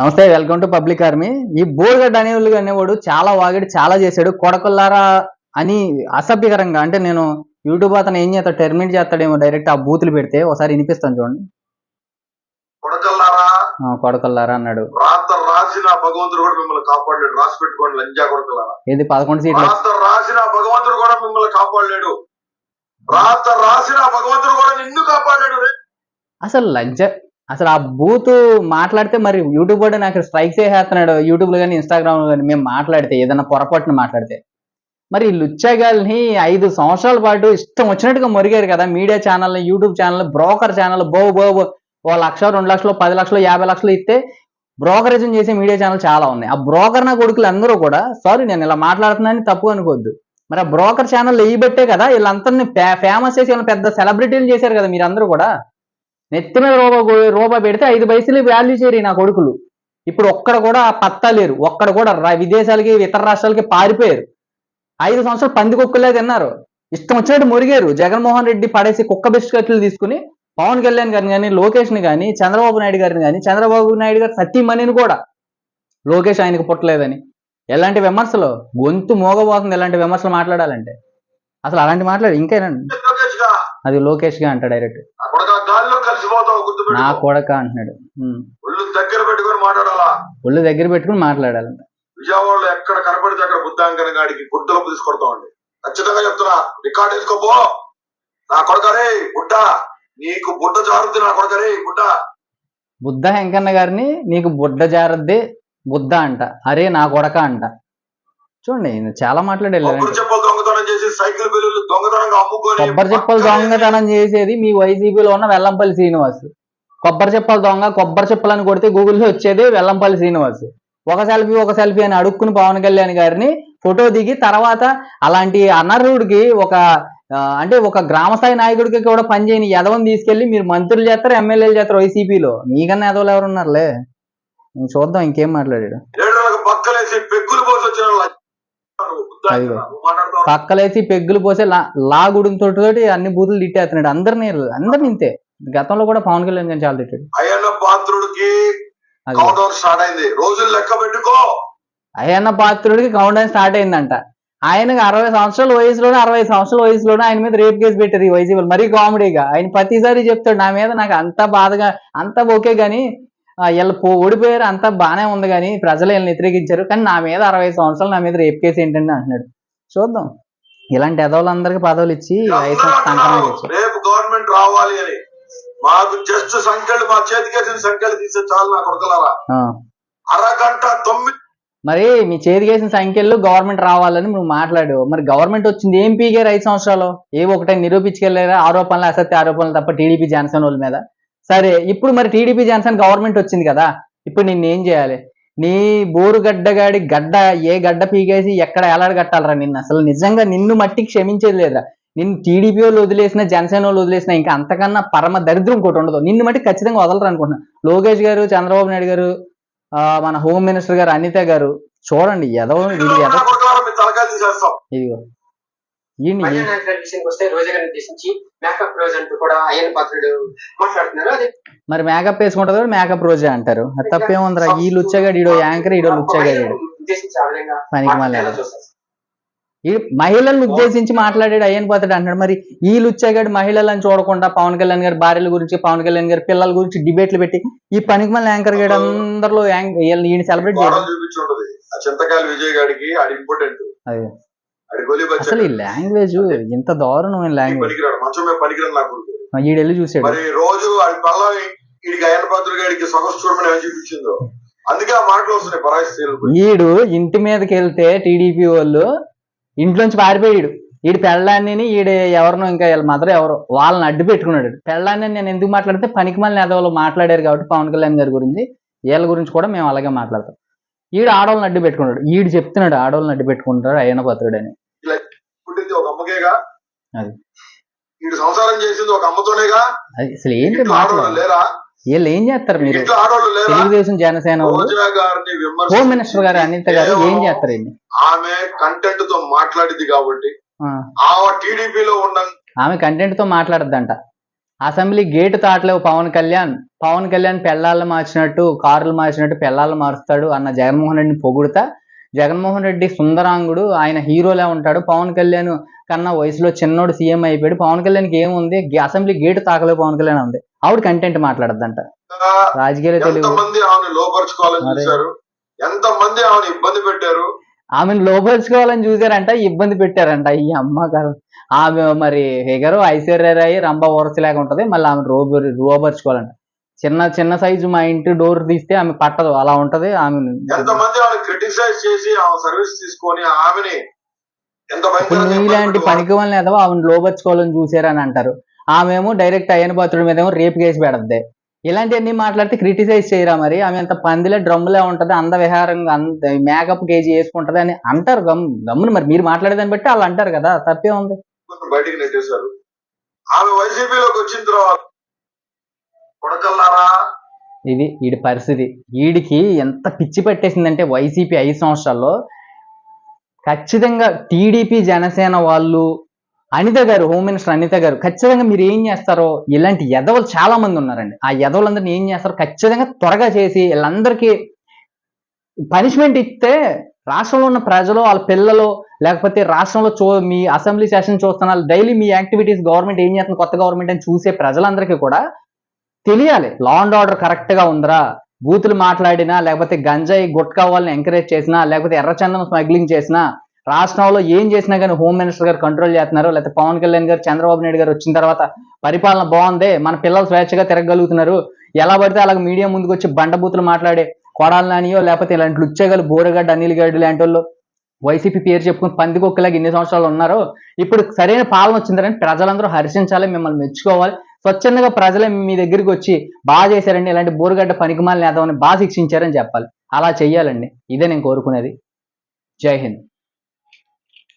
నమస్తే welcome to public army. ఈ బోర్గడ్ అనేవాళ్ళు అనేవాడు చాలా వాగాడు చాలా చేశాడు. కొడకల్లారా అని అసభ్యకరంగా అంటే నేను యూట్యూబ్ అతను ఏం చేస్తాడు టెర్మినేట్ చేస్తాడేమో డైరెక్ట్ ఆ బూతులు పెడితే ఒకసారి వినిపిస్తాను చూడండి. కొడకల్లారా? అన్నాడు. రాత రాసిన భగవంతుడు కూడా మిమ్మల్ని కాపాడలేడు. రాసి పెట్టుకోండి లంజా కొడకల్లారా? ఏది పదకొండు సీట్లు? రాసిన భగవంతుడు కూడా మిమ్మల్ని కాపాడలేడు. రాత రాసిన భగవంతుడు కూడా నిన్ను కాపాడాడు రే. అసలు లంచ అసలు ఆ బూత్ మాట్లాడితే మరి యూట్యూబ్ కూడా నాకు స్ట్రైక్స్ వేసేస్తున్నాడు యూట్యూబ్లో కానీ ఇన్స్టాగ్రామ్లో కానీ మేము మాట్లాడితే ఏదైనా పొరపాటున మాట్లాడితే. మరి లుచ్చగాల్ని ఐదు సంవత్సరాల పాటు ఇష్టం వచ్చినట్టుగా మొరిగారు కదా. Media channel YouTube channel broker channel బో బో ఓ లక్ష రెండు లక్షలు పది లక్షలు యాభై లక్షలు ఇస్తే బ్రోకరేజం చేసే మీడియా ఛానల్ చాలా ఉన్నాయి. ఆ బ్రోకర్ నా కొడుకులు అందరూ కూడా సారీ నేను ఇలా మాట్లాడుతున్నాను తప్పు అనుకోవద్దు. మరి ఆ బ్రోకర్ ఛానల్ వేయబట్టే కదా వీళ్ళందరినీ ఫేమస్ చేసి పెద్ద సెలబ్రిటీలు చేశారు కదా మీరందరూ కూడా. నెత్తి మీద రూపా రూపా పెడితే ఐదు పైసలు వాల్యూ చేయరు నా కొడుకులు. ఇప్పుడు ఒక్కడ కూడా పత్తా లేరు. ఒక్కడ కూడా విదేశాలకి ఇతర రాష్ట్రాలకి పారిపోయారు. ఐదు సంవత్సరాలు పంది కుక్కలే తిన్నారు. ఇష్టం వచ్చినట్టు మురిగారు. జగన్మోహన్ రెడ్డి పడేసి కుక్క బిస్కెట్లు తీసుకుని పవన్ కళ్యాణ్ గారిని కానీ లోకేష్ని కానీ చంద్రబాబు నాయుడు గారిని కానీ చంద్రబాబు నాయుడు గారి సతీమణిని కూడా లోకేష్ ఆయనకు పుట్టలేదని. ఎలాంటి విమర్శలు? గొంతు మోగబోతుంది ఎలాంటి విమర్శలు మాట్లాడాలంటే. అసలు అలాంటి మాట్లాడు ఇంకేనండి? అది లోకేష్గా అంట డైరెక్ట్ ఆ కొడక గాల్లో కలిసిపోతావు నా కొడక అంటున్నాడు. ఒళ్ళు దగ్గర పెట్టుకొని మాట్లాడాలా? ఒళ్ళు దగ్గర పెట్టుకుని మాట్లాడాలంట. విజయవాడలో ఎక్కడ కనపడితే అక్కడ బుద్ధాంకన గాడికి గుడ్డలకు తీసుకొడతామండి. ఖచ్చితంగా చెప్తున్నా. రికార్డ్ వేసుకోపో నా కొడకరే బుడ్డ. నీకు బుడ్డ జారుద్ది నా కొడకరే బుడ్డ. బుద్ధ వెంకన్న గారిని నీకు బుడ్డ జారద్దే బుద్ధ అంట. అరే నా కొడక అంట. చూడండి చాలా మాట్లాడారు చెప్పలు దొంగతనం చేసి సైకిల్ బిల్లులు దొంగతనంగా అమ్ముకొని కొబ్బరి చెప్పలు దొంగతనం చేసేది మీ వైసీపీలో ఉన్న వెల్లంపల్లి శ్రీనివాస్. కొబ్బరి చెప్పలు దొంగ కొబ్బరి చెప్పలు అని కొడితే గూగుల్లో వచ్చేది వెల్లంపల్లి శ్రీనివాస్. ఒక సెల్ఫీ ఒక సెల్ఫీ అని అడుక్కుని పవన్ కళ్యాణ్ గారిని ఫోటో దిగి తర్వాత అలాంటి అనర్హుడికి ఒక అంటే ఒక గ్రామ స్థాయి నాయకుడికి కూడా పనిచేయని ఎదవని తీసుకెళ్ళి మీరు మంత్రులు చేస్తారు ఎమ్మెల్యేలు చేస్తారు వైసీపీలో? మీకన్నా ఎదవలు ఎవరు ఉన్నారులే ఇంక చూద్దాం ఇంకేం మాట్లాడాడు. పెగ్గులు పోసి వచ్చిన పక్కలేసి పెగ్గులు పోసే లా లాగుడితో తోటి అన్ని బూతులు తిట్టేస్తున్నాడు. అందరినీ అందరిని ఇంతే. గతంలో కూడా పవన్ కళ్యాణ్ గారిని చాలా తిట్టాడు. అయ్యన్న పాత్రుడికి స్టార్ట్ అయింది. రోజులు లెక్క పెట్టుకో. అయ్యన్న పాత్రుడికి కౌంట్ స్టార్ట్ అయిందంట. ఆయనకి అరవై సంవత్సరాల వయసులోనే అరవై సంవత్సరాల వయసులోనే ఆయన మీద రేప్ కేసు పెట్టారు ఈ వైసీపీ మరీ కామెడీగా ఆయన ప్రతిసారి చెప్తాడు నా మీద నాకు అంత బాధగా అంత ఓకే గానీ ఆ, వీళ్ళు పో ఓడిపోయారు. అంతా బానే ఉంది కానీ ప్రజలు వీళ్ళని వ్యతిరేకించారు. కానీ నా మీద అరవై సంవత్సరాలు నా మీద రేప్ కేసు ఏంటండి అంటున్నాడు. చూద్దాం. ఇలాంటి ఎదవులందరికీ పదవులు ఇచ్చి రేపు గవర్నమెంట్ రావాలి అని. మాకు జస్ట్ సంఖ్యలు మా చేతికేసిన సంఖ్యలు తీసే చాలు నా కొడకలారా. అరగంట తొమ్మిది మరి మీ చేతికేసిన సంఖ్యల్లో గవర్నమెంట్ రావాలని నువ్వు మాట్లాడావు మరి గవర్నమెంట్ వచ్చింది ఏం పీగారు ఐదు సంవత్సరాలు? ఏ ఒకటే నిరూపించుకెళ్ళారా? ఆరోపణలు అసత్య ఆరోపణలు తప్ప టీడీపీ జనసేన వాళ్ళ మీద. సరే ఇప్పుడు మరి టీడీపీ జనసేన గవర్నమెంట్ వచ్చింది కదా ఇప్పుడు నిన్ను ఏం చేయాలి? నీ బోరుగడ్డగాడి గడ్డ ఏ గడ్డ పీకేసి ఎక్కడ ఎలాడ కట్టాలరా నిన్ను? అసలు నిజంగా నిన్ను మట్టి క్షమించేది లేదా నిన్ను టీడీపీ వాళ్ళు వదిలేసిన జనసేన వాళ్ళు వదిలేసిన ఇంకా అంతకన్నా పరమ దరిద్రం ఇంకోటి ఉండదు. నిన్ను మట్టి ఖచ్చితంగా వదలరు అనుకుంటున్నా లోకేష్ గారు చంద్రబాబు నాయుడు గారు మన హోమ్ మినిస్టర్ గారు అనిత గారు చూడండి ఎదో వీళ్ళు నా ఎదో కొడకలారా మీ తలకాయలు తీసేస్తాం. ఇదిగో. విషయానికి వస్తే రోజా గారిని ఉద్దేశించి మేకప్ రోజు అంటూ కూడా అయ్యన్న పాత్రుడు మాట్లాడుతున్నారు. అదే మరి మేకప్ వేసుకుంటుంది కూడా మేకప్ రోజే అంటారు. తప్పేముందిరా? ఈ లుచ్చగాడు ఈడో యాంకర్ ఈడో లుచ్చగాడు. పనికి మళ్ళీ. ఈ మహిళలను ఉద్దేశించి మాట్లాడాడు అయ్యన్ పోతాడు అంటాడు మరి ఈ లుచ్చగాడు మహిళలను చూడకుండా పవన్ కళ్యాణ్ గారి భార్యల గురించి పవన్ కళ్యాణ్ గారి పిల్లల గురించి డిబేట్లు పెట్టి ఈ పనికి మళ్ళీ యాంకర్ గాడు అందరిలో ఈయన సెలబ్రేట్ ఆ చింతకాయలు విజయ్ గాడికి అది. ఇంపార్టెంట్ అసలు ఈ లాంగ్వేజ్ ఇంత దారుణమైన లాంగ్వేజ్ పనికిరాడు మంచం మీద పనికిరాడు నా కొడుకు. ఈడెళ్ళి చూసాడు. మరి రోజు వీడికి సొగసు చూడమని చూపించిందో. అందుకే ఆ మాటలు వస్తున్నాయి పరాయి స్త్రీలు ఈడు ఇంటి మీదకి వెళ్తే టీడీపీ వాళ్ళు ఇంట్లోంచి పారిపోయాడు ఈడు. పెళ్ళాన్ని ఈడు ఎవరినో ఇంకా వీళ్ళ మదర్ ఎవరో వాళ్ళని అడ్డు పెట్టుకున్నాడు పెళ్ళాన్ని నేను ఎందుకు మాట్లాడితే పనికి మళ్ళీ ఎదవలు మాట్లాడారు కాబట్టి పవన్ కళ్యాణ్ గారి గురించి వీళ్ళ గురించి కూడా మేము అలాగే మాట్లాడతాం. ఈడు ఆడవాళ్ళని అడ్డు పెట్టుకున్నాడు. ఈడు చెప్తున్నాడు ఆడవాళ్ళని అడ్డు పెట్టుకుంటాడు అయ్యన పత్రుడు అని అది. వీడు సంసారం చేసింది ఒక అమ్మతోనేగా? అసలు ఏంటి లేరా? వీళ్ళు ఏం చేస్తారు మీరు? తెలుగుదేశం జనసేన హోమ్ మినిస్టర్ గారు అనిత గారు ఏం చేస్తారు? ఆమె కంటెంట్తో మాట్లాడింది కాబట్టి. ఆమె టీడీపీలో ఉన్న ఆమె కంటెంట్తో మాట్లాడద్దంట. అసెంబ్లీ గేటు తాటలేవు పవన్ కళ్యాణ్. పవన్ కళ్యాణ్ పెళ్ళాలను మార్చినట్టు కారులు మార్చినట్టు పెళ్ళాలను మారుస్తాడు అన్న జగన్మోహన్ రెడ్డిని పొగుడుతా. జగన్మోహన్ రెడ్డి సుందరాంగుడు ఆయన హీరోలా ఉంటాడు. పవన్ కళ్యాణ్ కన్నా వయసులో చిన్నోడు సీఎం అయిపోయాడు. పవన్ కళ్యాణ్కి ఏముంది? అసెంబ్లీ గేటు తాకలేవు పవన్ కళ్యాణ్ ఉంది ఆవిడ కంటెంట్ మాట్లాడద్దంట. రాజకీయాలు తెలియదు ఎంత మంది ఆమెను ఇబ్బంది పెట్టారు? ఆమెను లోపరుచుకోవాలని చూసారంట ఇబ్బంది పెట్టారంట. ఈ అమ్మ గారు. ఆమె మరి ఫిగరు ఐశ్వర్యరాయి రంభ ఓరసలాగా ఉంటది. మళ్ళీ ఆమె రోబు రోబరుచుకోవాలంట. చిన్న చిన్న సైజు మా ఇంటి డోర్ తీస్తే ఆమె పట్టదు. అలా ఉంటది. ఆమె క్రిటిసైజ్ చేసి ఆమె సర్వీస్ తీసుకొని ఆమెని పెట్టారు. పనికి వాళ్ళని ఏదో ఆమెను లోపరుచుకోవాలని చూసారని అంటారు. ఆమెమో డైరెక్ట్ అయ్యన పాత్రుడి మీద ఏమో రేపు కేసు పెడద్ది. ఇలాంటివన్నీ మాట్లాడితే క్రిటిసైజ్ చేయరా మరి? ఆమె ఎంత పందిలే డ్రమ్ములే ఉంటది అంద విహారంగా అంత మేకప్ కేజీ వేసుకుంటది అని అంటారు గమ్ గమ్మున మరి మీరు మాట్లాడేదాన్ని బట్టి వాళ్ళు అంటారు కదా తప్పే ఉంది. బయటికి నెట్టేశారు. ఆమె వైసీపీలోకి వచ్చిన తర్వాత కొడకల్లారా? ఇది వీడి పరిస్థితి. వీడికి ఎంత పిచ్చి పట్టేసిందంటే వైసీపీ ఐదు సంవత్సరాల్లో ఖచ్చితంగా టీడీపీ జనసేన వాళ్ళు అనిత గారు హోమ్ మినిస్టర్ అనిత గారు ఖచ్చితంగా మీరు ఏం చేస్తారో ఇలాంటి ఎదవలు చాలా మంది ఉన్నారండి. ఆ ఎదవలందరినీ ఏం చేస్తారో ఖచ్చితంగా త్వరగా చేసి వీళ్ళందరికీ పనిష్మెంట్ ఇస్తే రాష్ట్రంలో ఉన్న ప్రజలు వాళ్ళ పిల్లలు లేకపోతే రాష్ట్రంలో చూ మీ అసెంబ్లీ సెషన్ చూస్తున్నారు డైలీ మీ యాక్టివిటీస్ గవర్నమెంట్ ఏం చేస్తుంది కొత్త గవర్నమెంట్ అని చూసే ప్రజలందరికీ కూడా తెలియాలి. లా అండ్ ఆర్డర్ కరెక్ట్గా ఉందరా? బూతులు మాట్లాడినా లేకపోతే గంజాయి గుట్కా వాళ్ళని ఎంకరేజ్ చేసినా లేకపోతే ఎర్రచందనం స్మగ్లింగ్ చేసినా రాష్ట్రంలో ఏం చేసినా కానీ హోమ్ మినిస్టర్ గారు కంట్రోల్ చేస్తున్నారు. లేకపోతే పవన్ కళ్యాణ్ గారు చంద్రబాబు నాయుడు గారు వచ్చిన తర్వాత పరిపాలన బాగుంది మన పిల్లలు స్వేచ్ఛగా తిరగలుగుతున్నారు ఎలా పడితే అలాగ మీడియా ముందుకు వచ్చి బండబూతులు మాట్లాడే కొడాలి నానియో లేకపోతే ఇలాంటి లుచ్చగలు బోరగడ్డ అనిల్ గడ్డి లాంటి వాళ్ళు వైసీపీ పేరు చెప్పుకుని పందికొక్కలాగా ఇన్ని సంవత్సరాలు ఉన్నారు ఇప్పుడు సరైన పాలన వచ్చిందని ప్రజలందరూ హర్షించాలి మిమ్మల్ని మెచ్చుకోవాలి. స్వచ్ఛందంగా ప్రజలే మీ దగ్గరికి వచ్చి బాగా చేశారండి ఇలాంటి బోరుగడ్డ పనికిమాలని నేతమని బాగా శిక్షించారని చెప్పాలి. అలా చెయ్యాలండి. ఇదే నేను కోరుకునేది. జై హింద్.